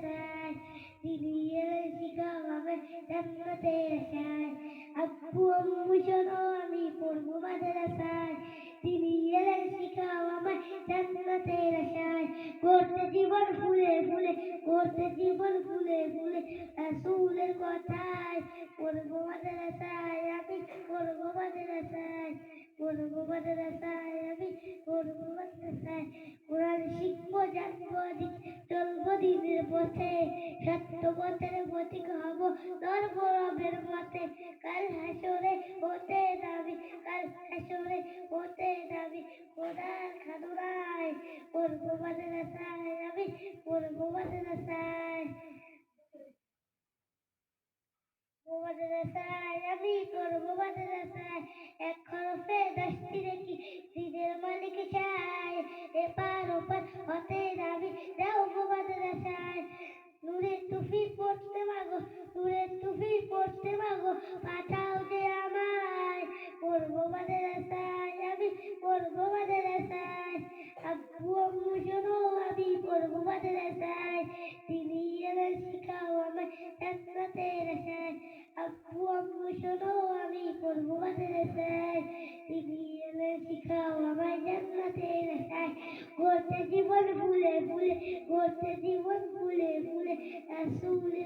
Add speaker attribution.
Speaker 1: ഹസാൻ നിനിയലസികാവൻ ജന്നത്തെ രസാൻ അപ്പു അമ്മു ശനോമി പൊർമു മദരസാൻ നിനിയലസികാവൻ ജന്നത്തെ രസാൻ করতে জীবন ফুলে ফুলে করতে জীবন ফুলে ফুলে রাসূলের কথায় পড়ব মাদ্রাসায় দিনের পথে, সত্য পথের পথিক হব নরবরবের পথে। কাল হাসরে হতে যাবি, কাল হাসরে হতে যাবি। খোদার খাদুরায় পড়ব মাদ্রাসায় আমি পড়ব মাদ্রাসায় মাদ্রাসায় আমি করব মাদ্রাসায় নূরের টুপি পড়তে মাগো নূরের টুপি পড়তে মাগো পাঠাও যে আমায় পড়ব মাদ্রাসায় আমি পড়ব মাদ্রাসায় আব্বু, আম্মু, শোনো, আমি পড়ব মাদ্রাসায় তিনি এলেন, শিখাও আমায় জান্নাতের আশায়। আব্বু, আম্মু, শোনো, আমি পড়ব মাদ্রাসায় তিনি এলেন, শিখাও আমায় জান্নাতের আশায়। করতে জীবন জীবন ফুলে ফুলে রাসূলের